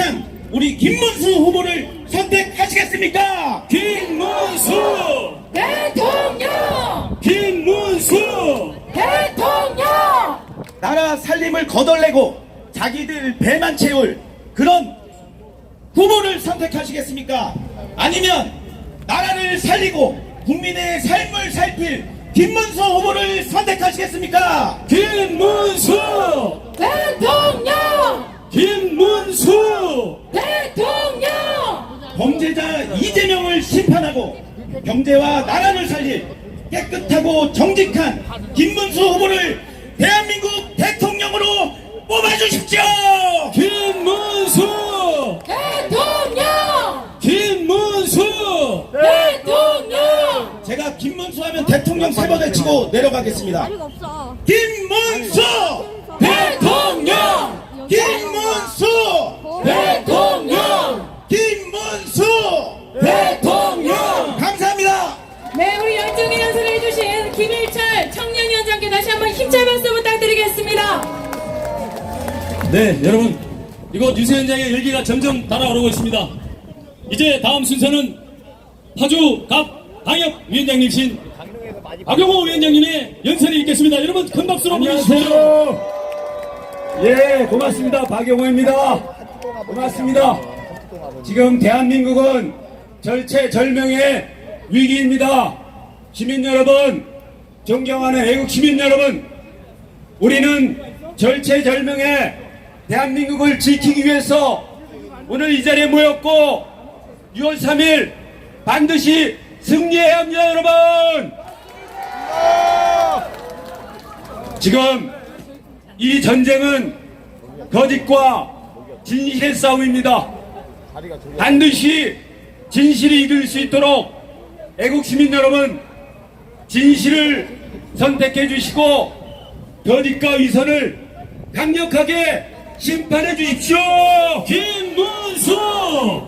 한 우리 김문수 후보를 선택하시겠습니까? 김문수! 대통령! 김문수! 대통령! 나라 살림을 거덜내고 자기들 배만 채울 그런 후보를 선택하시겠습니까? 아니면 나라를 살리고 국민의 삶을 살필 김문수 후보를 선택하시겠습니까? 김문수! 대통령! 김문수! 대통령! 범죄자 이재명을 심판하고 경제와 나라를 살릴 깨끗하고 정직한 김문수 후보를 대한민국 대통령으로 뽑아주십시오! 김문수! 대통령! 김문수! 대통령! 제가 김문수 하면 대통령 세번 외치고 내려가겠습니다. 김문수! 대통령! 김문수! 대통령! 김문수! 대통령! 감사합니다! 네, 우리 열정의 연설을 해주신 김일철 청년위원장께 다시 한번 힘찬 박수 부탁드리겠습니다. 네, 여러분. 이곳 유세현장의 열기가 점점 달아오르고 있습니다. 이제 다음 순서는 파주 갑 방역위원장님이신 박용호 위원장님의 연설이 있겠습니다. 여러분 큰 박수로 보내주세요. 예, 고맙습니다. 박영호입니다. 고맙습니다. 지금 대한민국은 절체절명의 위기입니다. 시민 여러분, 존경하는 애국 시민 여러분, 우리는 절체절명의 대한민국을 지키기 위해서 오늘 이 자리에 모였고 6월 3일 반드시 승리해야 합니다, 여러분! 지금 이 전쟁은 거짓과 진실의 싸움입니다. 반드시 진실이 이길 수 있도록 애국 시민 여러분 진실을 선택해 주시고 거짓과 위선을 강력하게 심판해 주십시오. 김문수!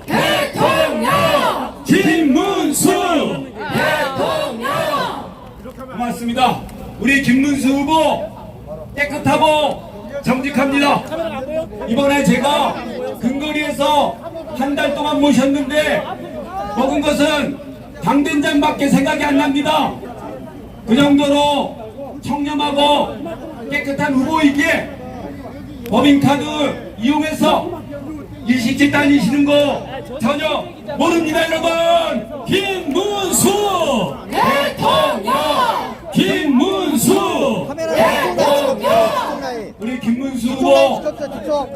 대통령! 김문수! 대통령! 고맙습니다. 우리 김문수 후보 깨끗하고 정직합니다. 이번에 제가 근거리에서 한 달 동안 모셨는데 먹은 것은 당된장밖에 생각이 안 납니다. 그 정도로 청렴하고 깨끗한 후보이기에 법인카드 이용해서 일식집 다니시는 거 전혀 모릅니다 여러분 김문수! 대통령! 김문수! 우리 김문수 후보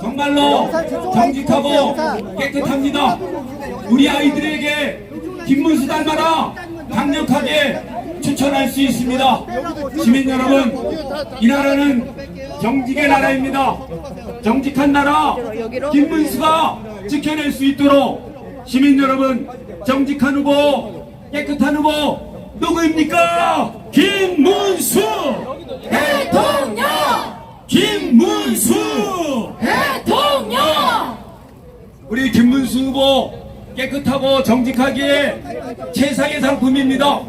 정말로 정직하고 깨끗합니다. 우리 아이들에게 김문수 닮아라 강력하게 추천할 수 있습니다. 시민 여러분, 이 나라는 정직의 나라입니다. 정직한 나라 김문수가 지켜낼 수 있도록 시민 여러분, 정직한 후보, 깨끗한 후보 누구입니까? 김문수! 대통령! 김문수! 대통령! 우리 김문수 후보 깨끗하고 정직하기에 최상의 상품입니다.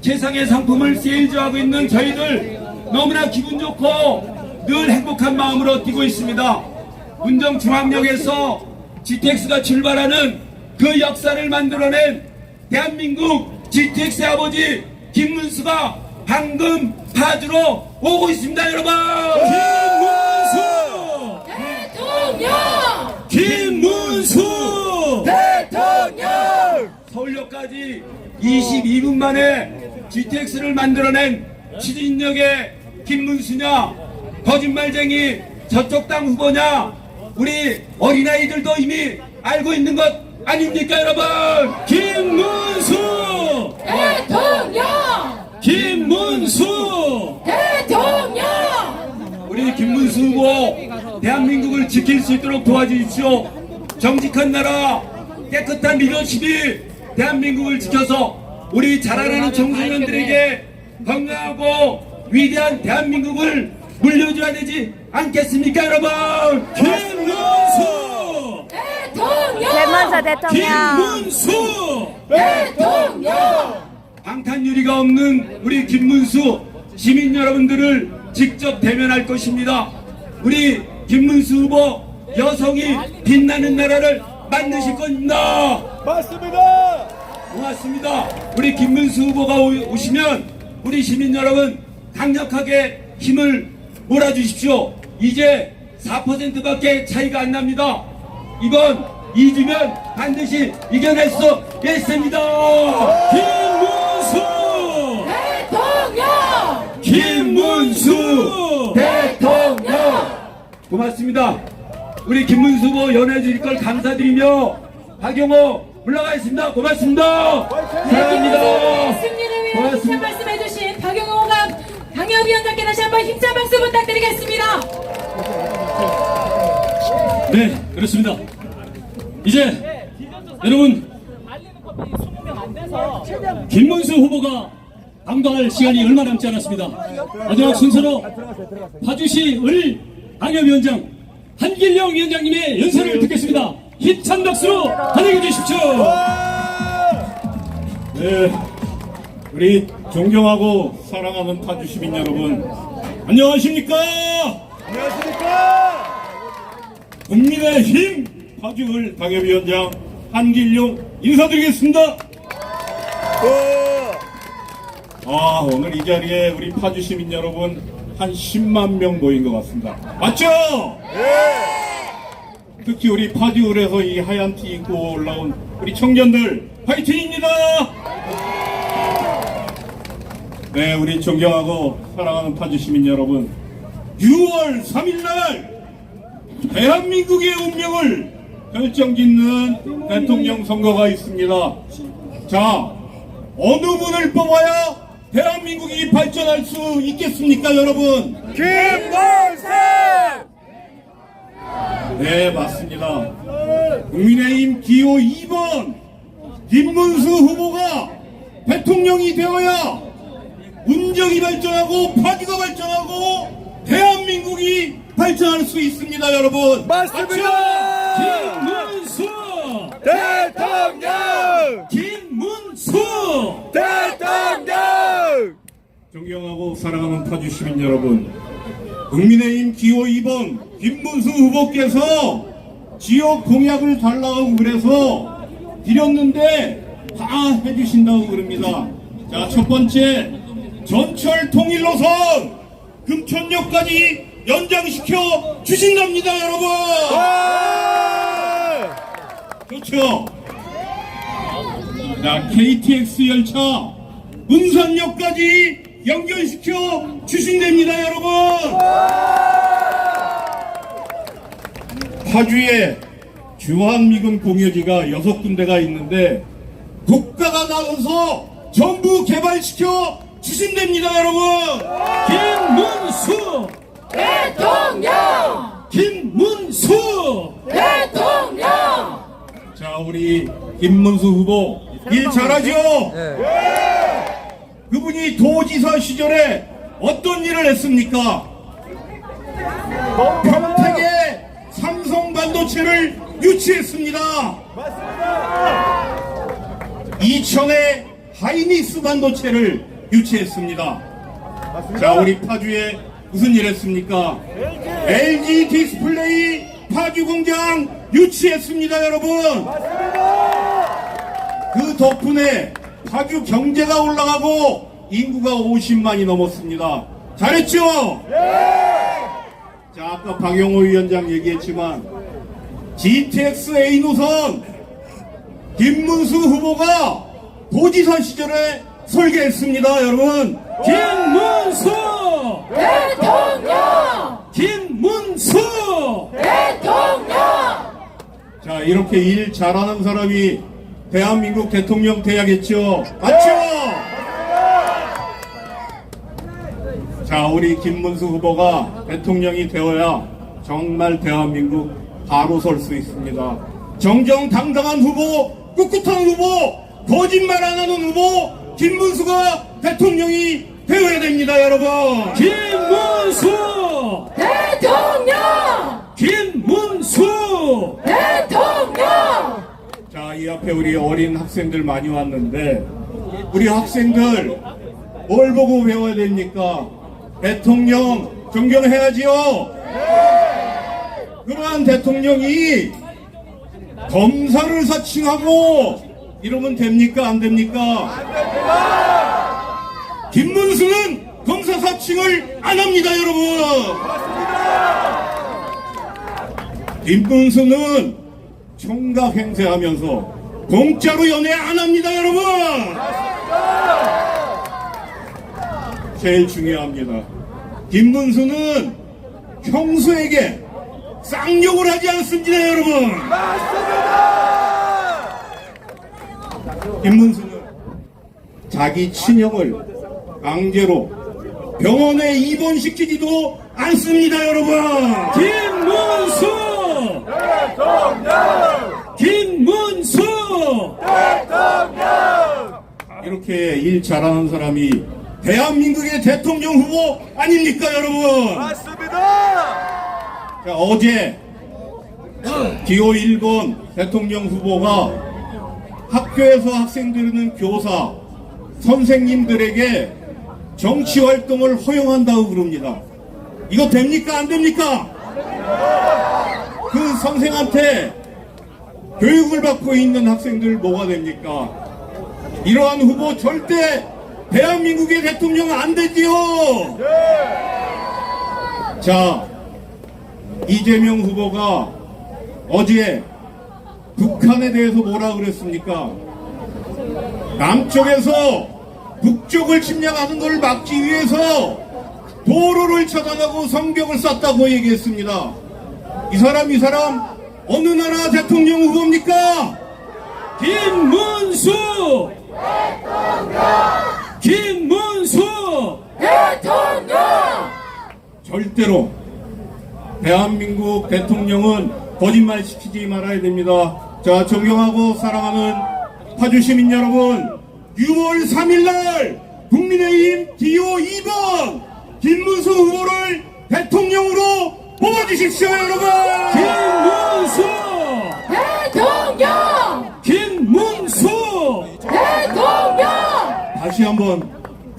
최상의 상품을 세일즈하고 있는 저희들 너무나 기분 좋고 늘 행복한 마음으로 뛰고 있습니다. 운정중앙역에서 GTX가 출발하는 그 역사를 만들어낸 대한민국 GTX의 아버지 김문수가 방금 파주로 오고 있습니다, 여러분! 김문수! 대통령! 김문수! 대통령! 서울역까지 22분 만에 GTX를 만들어낸 추진력의 김문수냐 거짓말쟁이 저쪽 당 후보냐 우리 어린아이들도 이미 알고 있는 것 아닙니까 여러분 김문수! 대통령! 김문수! 대통령! 우리 김문수 후보 대한민국을 지킬 수 있도록 도와주십시오 정직한 나라 깨끗한 리더십이 대한민국을 지켜서 우리 자라나는 청소년들에게 건강하고 위대한 대한민국을 물려줘야 되지 않겠습니까 여러분 김문수! 대통령! 대만사 대통령. 김문수! 대통령! 방탄유리가 없는 우리 김문수 시민 여러분들을 직접 대면할 것입니다. 우리 김문수 후보 여성이 빛나는 나라를 만드실 겁니다. 맞습니다. 고맙습니다. 우리 김문수 후보가 오- 오시면 우리 시민 여러분 강력하게 힘을 몰아주십시오. 이제 4%밖에 차이가 안 납니다. 이번 2주면 반드시 이겨낼 수 있습니다. 김문수! 대통령! 김문수 대통령 고맙습니다. 우리 김문수 후보 연해 주실 걸 감사드리며 박용호 올라가겠습니다. 고맙습니다. 사랑합니다. 네, 승리를 위해 고맙습니다. 말씀해주신 박영호 감 당협위원장께 다시 한번 힘찬 박수 부탁드리겠습니다. 네, 그렇습니다. 이제 여러분 김문수 후보가 당도할 시간이 얼마 남지 않았습니다. 마지막 순서로 파주시 을 당협위원장 한길령 위원장님의 연설을 듣겠습니다. 힘찬 박수로 환영해 주십시오. 네, 우리 존경하고 사랑하는 파주 시민 여러분, 안녕하십니까? 안녕하십니까? 국민의 힘 파주을 당협위원장 한길용 인사드리겠습니다. 아, 오늘 이 자리에 우리 파주 시민 여러분 한 10만 명 모인 것 같습니다. 맞죠? 특히 우리 파주을에서 이 하얀 티 입고 올라온 우리 청년들 화이팅입니다. 네, 우리 존경하고 사랑하는 파주 시민 여러분, 6월 3일날 대한민국의 운명을 결정짓는 대통령 선거가 있습니다. 자, 어느 분을 뽑아야 대한민국이 발전할 수 있겠습니까, 여러분? 김문수! 네, 맞습니다. 국민의힘 기호 2번 김문수 후보가 대통령이 되어야 운정이 발전하고 파주가 발전하고 대한민국이 발전할 수 있습니다, 여러분. 맞습니다. 김문수! 대통령! 김문수! 대통령! 존경하고 사랑하는 파주 시민 여러분, 국민의힘 기호 2번 김문수 후보께서 지역 공약을 달라고 그래서 드렸는데 다 해주신다고 그럽니다. 자, 첫 번째, 전철 통일 노선 금천역까지 연장시켜 주신답니다, 여러분! 그렇죠. 자, KTX 열차 문산역까지 연결시켜 주신답니다, 여러분. 파주에 주한미군 공여지가 여섯 군데가 있는데 국가가 나서서 전부 개발시켜 주신답니다, 여러분. 김문수! 김문수! 대통령! 자, 우리 김문수 후보 일 잘하죠? 그분이 도지사 시절에 어떤 일을 했습니까? 평택에 삼성 반도체를 유치했습니다. 이천에 하이닉스 반도체를 유치했습니다. 자, 우리 파주에 무슨 일 했습니까? LG 디스플레이 파주 공장 유치했습니다, 여러분. 그 덕분에 파주 경제가 올라가고 인구가 50만이 넘었습니다. 잘했죠? 자, 아까 박영호 위원장 얘기했지만 GTX A 노선 김문수 후보가 도지사 시절에 설계했습니다, 여러분. 김문수! 대통령! 김문수! 대통령! 자, 이렇게 일 잘하는 사람이 대한민국 대통령 돼야겠죠? 맞죠? 자, 우리 김문수 후보가 대통령이 되어야 정말 대한민국 바로 설 수 있습니다. 정정당당한 후보, 꿋꿋한 후보, 거짓말 안 하는 후보, 김문수가 대통령이 되어야 됩니다, 여러분! 김문수! 대통령! 김문수! 대통령! 자, 이 앞에 우리 어린 학생들 많이 왔는데, 우리 학생들, 뭘 보고 배워야 됩니까? 대통령 존경해야지요? 그러한 대통령이 검사를 사칭하고 이러면 됩니까 안 됩니까? 김문수는 검사 사칭을 안 합니다 여러분. 김문수는 청각 행세하면서 공짜로 연애 안 합니다 여러분. 제일 중요합니다. 김문수는 형수에게 쌍욕을 하지 않습니다, 여러분. 김문수는 자기 친형을 강제로 병원에 입원시키지도 않습니다, 여러분. 김문수! 김문수! 이렇게 일 잘하는 사람이 대한민국의 대통령 후보 아닙니까, 여러분? 맞습니다. 자, 어제 기호 1번 대통령 후보가 학교에서 학생들은 교사, 선생님들에게 정치 활동을 허용한다고 그럽니다. 이거 됩니까? 안 됩니까? 그 선생한테 교육을 받고 있는 학생들 뭐가 됩니까? 이러한 후보 절대 대한민국의 대통령 안 되지요! 자, 이재명 후보가 어제 북한에 대해서 뭐라 그랬습니까? 남쪽에서 북쪽을 침략하는 걸 막기 위해서 도로를 차단하고 성벽을 쐈다고 얘기했습니다. 이 사람 이 사람 어느 나라 대통령 후보입니까? 김문수! 김문수! 절대로 대한민국 대통령은 거짓말 시키지 말아야 됩니다. 자, 존경하고 사랑하는 파주 시민 여러분, 6월 3일날 국민의힘 기호 2번 김문수 후보를 대통령으로 뽑아주십시오, 여러분! 김문수! 대통령! 김문수! 대통령! 다시 한번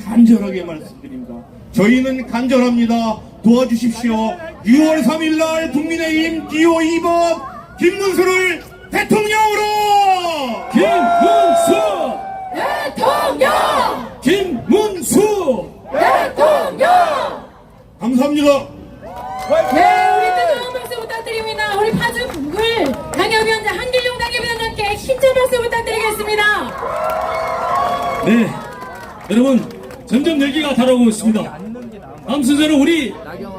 간절하게 말씀드립니다. 저희는 간절합니다. 도와주십시오. 6월 3일날 국민의힘 기호 2번 김문수를 대통령으로! 김문수! 대통령! 김문수! 대통령! 감사합니다. 네, 우리 뜨거운 박수 부탁드립니다. 우리 파주을 당협위원장, 한길용 당협위원장께 힘찬 박수 부탁드리겠습니다. 네, 여러분 점점 열기가 달아오고 있습니다. 다음 순서는 우리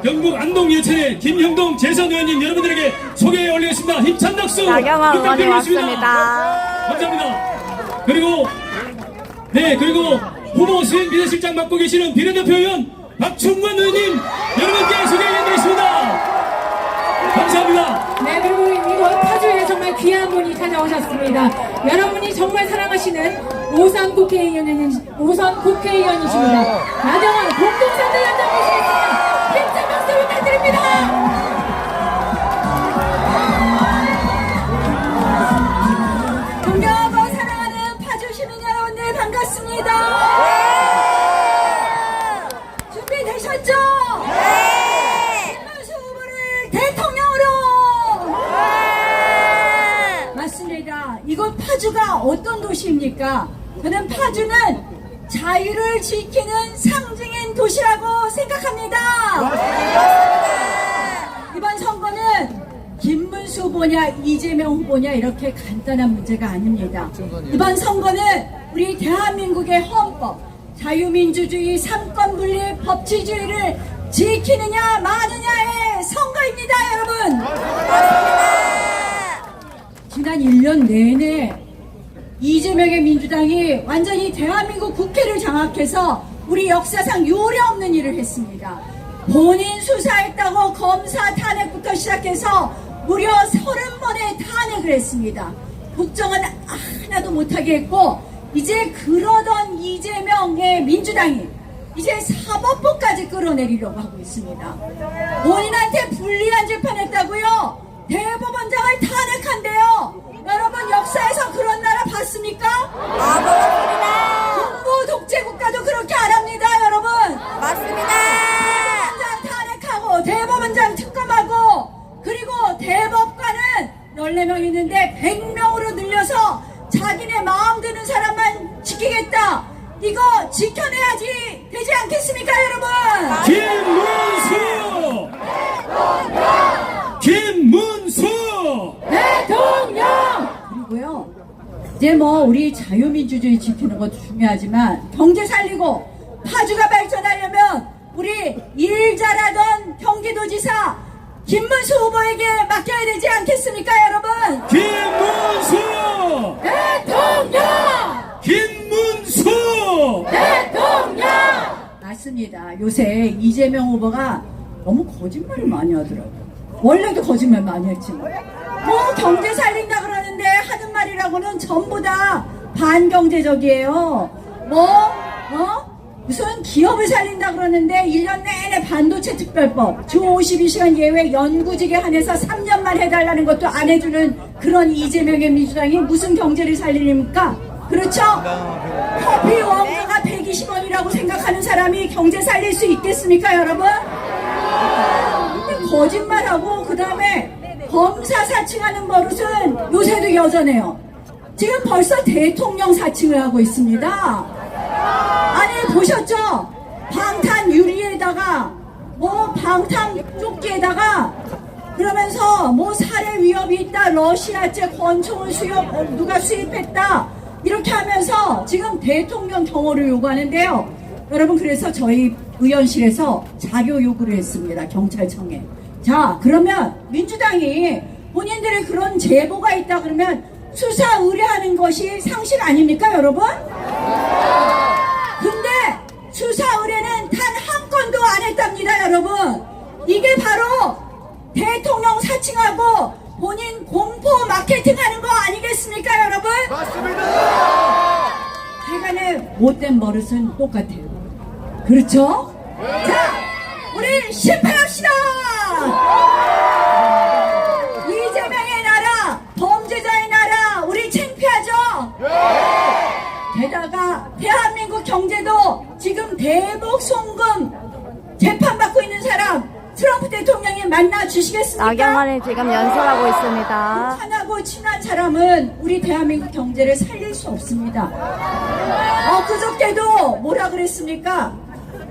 경북 안동 예천의 김형동 재선 의원님 여러분들에게 소개해 올리겠습니다. 힘찬 박수 나경원 의원이 부탁드리겠습니다. 왔습니다. 감사합니다. 그리고 네 그리고 후보 수행 비서실장 맡고 계시는 비례대표 의원 박충관 의원님 여러분께 소개해 드리겠습니다. 감사합니다. 네, 그리고 이곳 파주에 정말 귀한 분이 찾아오셨습니다. 여러분이 정말 사랑하시는 오선 국회의원이십니다. 나경원 공동선대위원 파주가 어떤 도시입니까? 저는 파주는 자유를 지키는 상징인 도시라고 생각합니다. 이번 선거는 김문수 후보냐 이재명 후보냐 이렇게 간단한 문제가 아닙니다. 이번 선거는 우리 대한민국의 헌법, 자유민주주의, 삼권분리, 법치주의를 지키느냐 마느냐의 선거입니다, 여러분. 지난 1년 내내 이재명의 민주당이 완전히 대한민국 국회를 장악해서 우리 역사상 유례 없는 일을 했습니다. 본인 수사했다고 검사 탄핵부터 시작해서 무려 30번의 탄핵을 했습니다. 국정은 하나도 못하게 했고 이제 그러던 이재명의 민주당이 이제 사법부까지 끌어내리려고 하고 있습니다. 본인한테 불리한 재판했다고요? 대법원장을 탄핵한대요. 여러분 역사에서 그런 나라 봤습니까? 맞습니다. 군부 독재 국가도 그렇게 안 합니다, 여러분. 맞습니다. 대법원장 탄핵하고 대법원장 특검하고 그리고 100명으로 늘려서 자기네 마음 드는 사람만 지키겠다. 이거 지켜내야지 되지 않겠습니까, 여러분? 김문수! 김문수! 대통령! 이제 뭐 우리 자유민주주의 지키는 것도 중요하지만 경제 살리고 파주가 발전하려면 우리 일 잘하던 경기도지사 김문수 후보에게 맡겨야 되지 않겠습니까, 여러분? 김문수! 대통령! 김문수! 대통령! 맞습니다. 요새 이재명 후보가 너무 거짓말을 많이 하더라고요. 원래도 거짓말 많이 했지만. 뭐 경제 살린다 말이라고는 전부 다 반경제적이에요. 뭐, 어? 무슨 기업을 살린다 그러는데 1년 내내 반도체 특별법, 주 52시간 예외 연구직에 한해서 3년만 해달라는 것도 안 해주는 그런 이재명의 민주당이 무슨 경제를 살리니까 그렇죠? 커피 원가가 120원이라고 생각하는 사람이 경제 살릴 수 있겠습니까, 여러분? 거짓말하고 그 다음에 검사 사칭하는 버릇은 요새도 여전해요. 지금 벌써 대통령 사칭을 하고 있습니다. 아니 보셨죠? 방탄 유리에다가 뭐 방탄 조끼에다가 그러면서 뭐 살해 위협이 있다 러시아제 권총을 수입 어, 누가 수입했다 이렇게 하면서 지금 대통령 경호를 요구하는데요. 여러분 그래서 저희 의원실에서 자료 요구를 했습니다. 경찰청에. 자 그러면 민주당이 본인들의 그런 제보가 있다 그러면 수사 의뢰하는 것이 상식 아닙니까 여러분? 근데 수사 의뢰는 단 한 건도 안 했답니다, 여러분. 이게 바로 대통령 사칭하고 본인 공포 마케팅 하는 거 아니겠습니까, 여러분? 맞습니다. 세간의 못된 버릇은 똑같아요. 그렇죠? 자, 우리 실패합시다! 이재명의 나라, 범죄자의 나라, 우리 창피하죠? 게다가 대한민국 경제도 지금 대북 송금 재판받고 있는 사람 트럼프 대통령이 만나 주시겠습니까? 나경원이 지금 연설하고 있습니다. 북한하고 친한 사람은 우리 대한민국 경제를 살릴 수 없습니다. 어, 그저께도 뭐라 그랬습니까?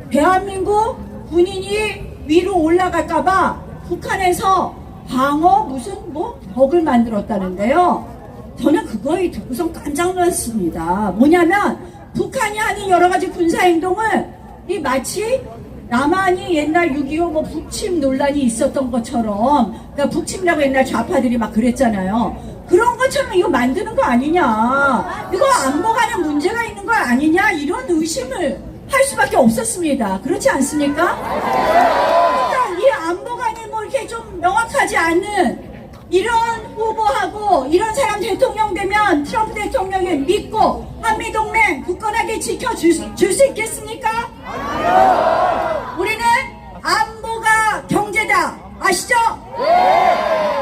대한민국 군인이 위로 올라갈까봐 북한에서 방어 무슨 뭐 벽을 만들었다는데요. 저는 그거에 듣고선 깜짝 놀랐습니다. 뭐냐면 북한이 하는 여러 가지 군사 행동을 이 마치 남한이 옛날 6.25뭐 북침 논란이 있었던 것처럼 그러니까 북침이라고 옛날 좌파들이 막 그랬잖아요. 그런 것처럼 이거 만드는 거 아니냐. 이거 안보가는 문제가 있는 거 아니냐. 이런 의심을 할 수밖에 없었습니다. 그렇지 않습니까? 그러니까 이 안보관이 뭐 이렇게 좀 명확하지 않은 이런 후보하고 이런 사람 대통령 되면 트럼프 대통령을 믿고 한미동맹 굳건하게 지켜줄 수- 줄수 있겠습니까? 우리는 안보가 경제다. 아시죠?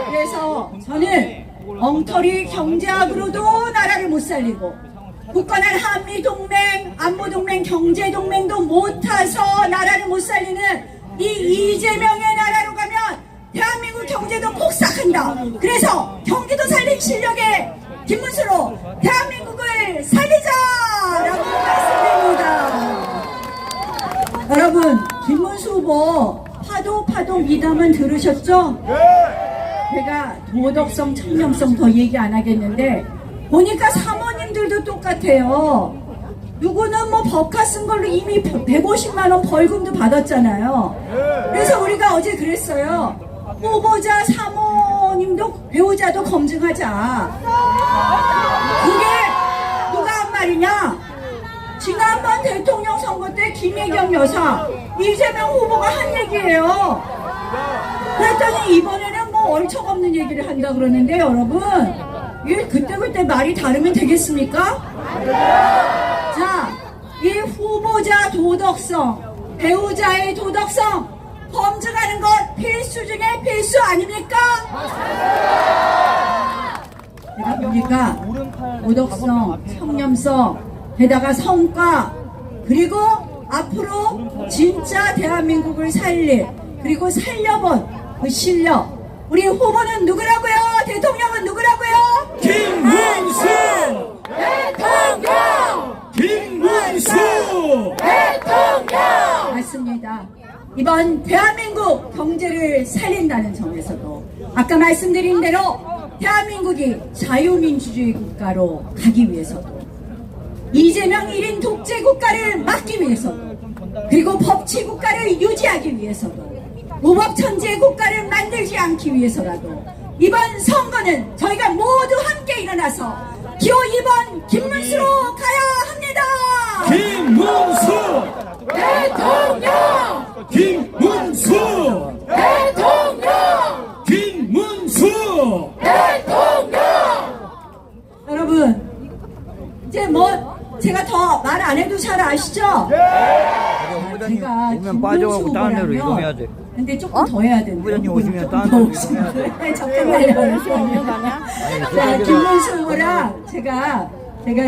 그래서 저는 엉터리 경제학으로도 나라를 못 살리고 굳건한 한미동맹, 안보동맹, 경제동맹도 못 타서 나라를 못 살리는 이 이재명의 나라로 가면 대한민국 경제도 폭삭한다. 그래서 경기도 살린 실력의 김문수로 대한민국을 살리자라고 말씀드립니다. 여러분, 김문수 후보 파도 파도 미담은 들으셨죠? 제가 도덕성, 청렴성 더 얘기 안 하겠는데 보니까 사모님들도 똑같아요. 누구는 뭐 법카 쓴 걸로 이미 150만 원 벌금도 받았잖아요. 그래서 우리가 어제 그랬어요. 후보자 사모님도 배우자도 검증하자. 그게 누가 한 말이냐? 지난번 대통령 선거 때 김혜경 여사, 이재명 후보가 한 얘기예요. 그랬더니 이번에는 뭐 얼척없는 얘기를 한다 그러는데 여러분, 이게 그때그때 말이 다르면 되겠습니까? 자, 이 후보자 도덕성, 배우자의 도덕성, 범죄라는 건 필수 중에 필수 아닙니까? 내가 보니까 오덕성, 청렴성, 게다가 성과 그리고 앞으로 진짜 대한민국을 살릴 그리고 살려본 그 실력 우리 후보는 누구라고요? 대통령은 누구라고요? 김문수 대통령! 김문수 대통령! 맞습니다. 이번 대한민국 경제를 살린다는 점에서도 아까 말씀드린 대로 대한민국이 자유민주주의 국가로 가기 위해서도 이재명 1인 독재 국가를 막기 위해서도 그리고 법치 국가를 유지하기 위해서도 무법천지의 국가를 만들지 않기 위해서라도 이번 선거는 저희가 모두 함께 일어나서 기호 2번 김문수로 가야 합니다. 김문수! 대통령! 김문수! 대통령! 김문수! 여러분 이제 뭐 제가 더 말 안 해도 잘 아시죠? 제가 오면 빠져가고 다른 데로 김문수 이동해야지. 후보라면 근데 조금 더 해야 된대. 후보자님 오시면 조금 다른 더 데로 오시면 돼. 잠깐만요. 자, 김문수 후보랑 제가 제가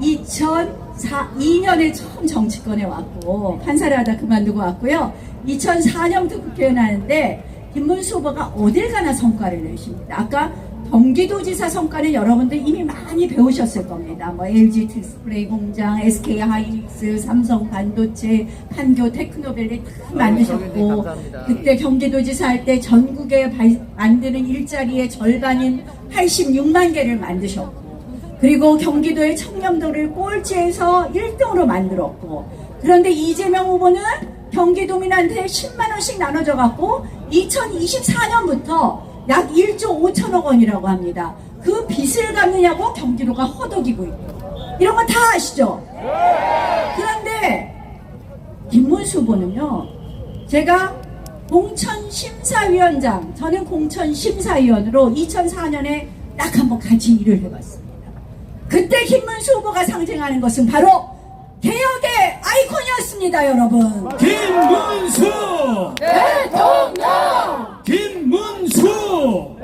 2002년에 처음 정치권에 왔고 판사를 하다 그만두고 왔고요. 2004년부터 국회의원 하는데 김문수 후보가 어딜 가나 성과를 내십니다. 아까 경기도지사 성과는 여러분들 이미 많이 배우셨을 겁니다. 뭐 LG 디스플레이 공장, SK 하이닉스, 삼성 반도체, 판교 테크노밸리 다 만드셨고 그때 경기도지사 할 때 전국에 발- 만드는 일자리의 절반인 86만 개를 만드셨고 그리고 경기도의 청렴도를 꼴찌에서 1등으로 만들었고 그런데 이재명 후보는 경기도민한테 10만 원씩 나눠져 갖고 2024년부터 약 1조 5천억 원이라고 합니다. 그 빚을 갚느냐고 경기도가 허덕이고 있고 이런 건 다 아시죠? 그런데 김문수 후보는요 제가 공천심사위원장 저는 공천심사위원으로 2004년에 딱 한번 같이 일을 해봤습니다. 그때 김문수 후보가 상징하는 것은 바로 개혁의 아이콘이었습니다, 여러분. 김문수! 대통령! 김문수!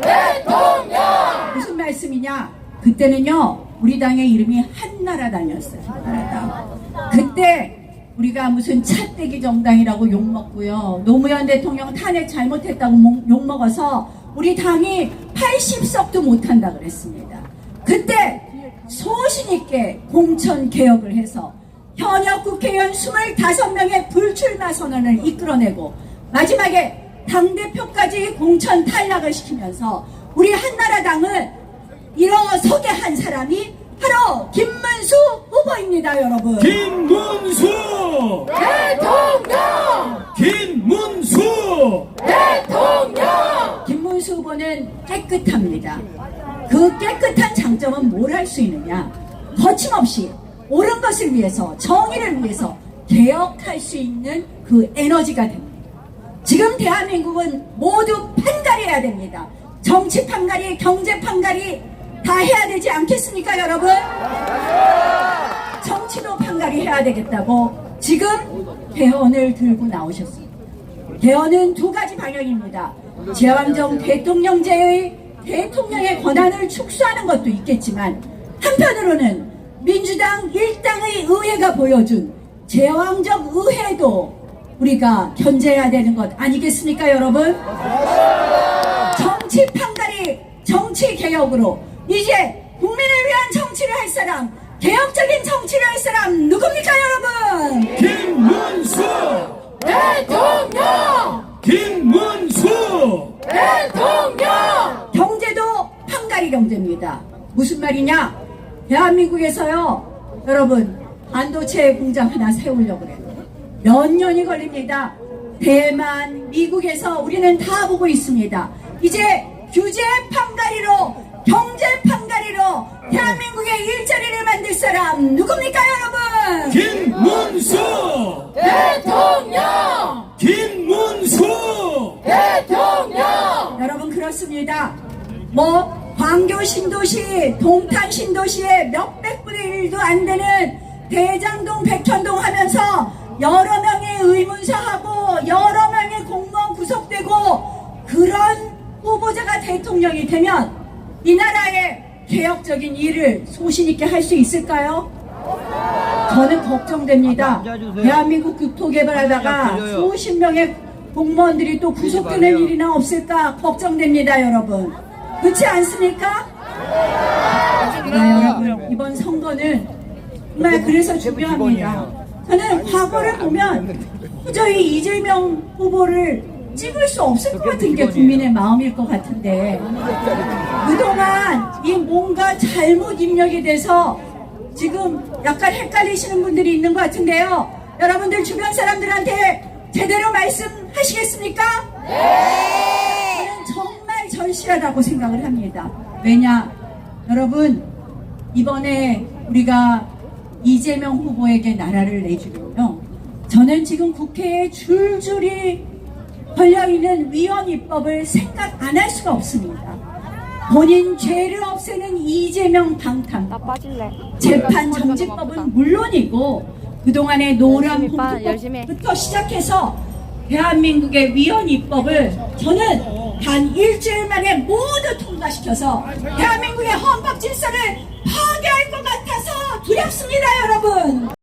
무슨 말씀이냐? 그때는요, 우리 당의 이름이 한나라당이었어요. 한나라당. 그때 우리가 무슨 차떼기 정당이라고 욕먹고요. 노무현 대통령 탄핵 잘못했다고 목- 욕먹어서 우리 당이 80석도 못한다 그랬습니다. 그때 소신 있게 공천 개혁을 해서 현역 국회의원 25명의 불출마 선언을 이끌어내고 마지막에 당대표까지 공천 탈락을 시키면서 우리 한나라당을 일어서게 한 사람이 바로 김문수 후보입니다, 여러분. 김문수! 대통령! 김문수! 대통령! 김문수 후보는 깨끗합니다. 그 깨끗한 장점은 뭘 할 수 있느냐? 거침없이 옳은 것을 위해서, 정의를 위해서 개혁할 수 있는 그 에너지가 됩니다. 지금 대한민국은 모두 판가리해야 됩니다. 정치 판가리, 경제 판가리 다 해야 되지 않겠습니까, 여러분? 정치도 판가리 해야 되겠다고 지금 개헌을 들고 나오셨습니다. 개헌은 두 가지 방향입니다. 제왕정 대통령제의 대통령의 권한을 축소하는 것도 있겠지만 한편으로는 민주당 일당의 의회가 보여준 제왕적 의회도 우리가 견제해야 되는 것 아니겠습니까 여러분? 정치 판가리 정치 개혁으로 이제 국민을 위한 정치를 할 사람 개혁적인 정치를 할 사람 누굽니까 여러분? 김문수! 대통령! 김문수! 대통령! 경제도 판가리 경제입니다. 무슨 말이냐? 대한민국에서요, 여러분, 반도체 공장 하나 세우려고 그래요. 몇 년이 걸립니다. 대만, 미국에서 우리는 다 보고 있습니다. 이제 규제 판가리로, 경제 판가리로 대한민국의 일자리를 만들 사람 누굽니까, 여러분? 김문수! 대통령! 김문수! 대통령! 여러분 그렇습니다. 뭐 광교 신도시, 동탄 신도시에 몇백 분의 1도 안 되는 대장동, 백현동 하면서 여러 명의 의문사하고 여러 명의 공무원 구속되고 그런 후보자가 대통령이 되면 이 나라의 개혁적인 일을 소신 있게 할 수 있을까요? 저는 걱정됩니다. 대한민국 국토개발하다가 수십 명의 공무원들이 또 구속되는 일이나 없을까 걱정됩니다, 여러분. 그렇지 않습니까? 네, 여러분 이번 선거는 정말 그래서 중요합니다. 저는 과거를 보면 도저히 이재명 후보를 찍을 수 없을 것 같은 게 국민의 마음일 것 같은데 그동안 이 뭔가 잘못 입력이 돼서 지금 약간 헷갈리시는 분들이 있는 것 같은데요. 여러분들 주변 사람들한테 제대로 말씀하시겠습니까? 정말 절실하다고 생각을 합니다. 왜냐, 여러분, 이번에 우리가 이재명 후보에게 나라를 내주면요. 저는 지금 국회에 줄줄이 걸려있는 위헌 입법을 생각 안 할 수가 없습니다. 본인 죄를 없애는 이재명 방탄. 재판 정지법은 물론이고 그동안의 노란. 봉투법부터 시작해서 대한민국의 위헌 입법을 저는 단 일주일 만에 모두 통과시켜서 대한민국의 헌법 질서를 파괴할 것 같아서 두렵습니다 여러분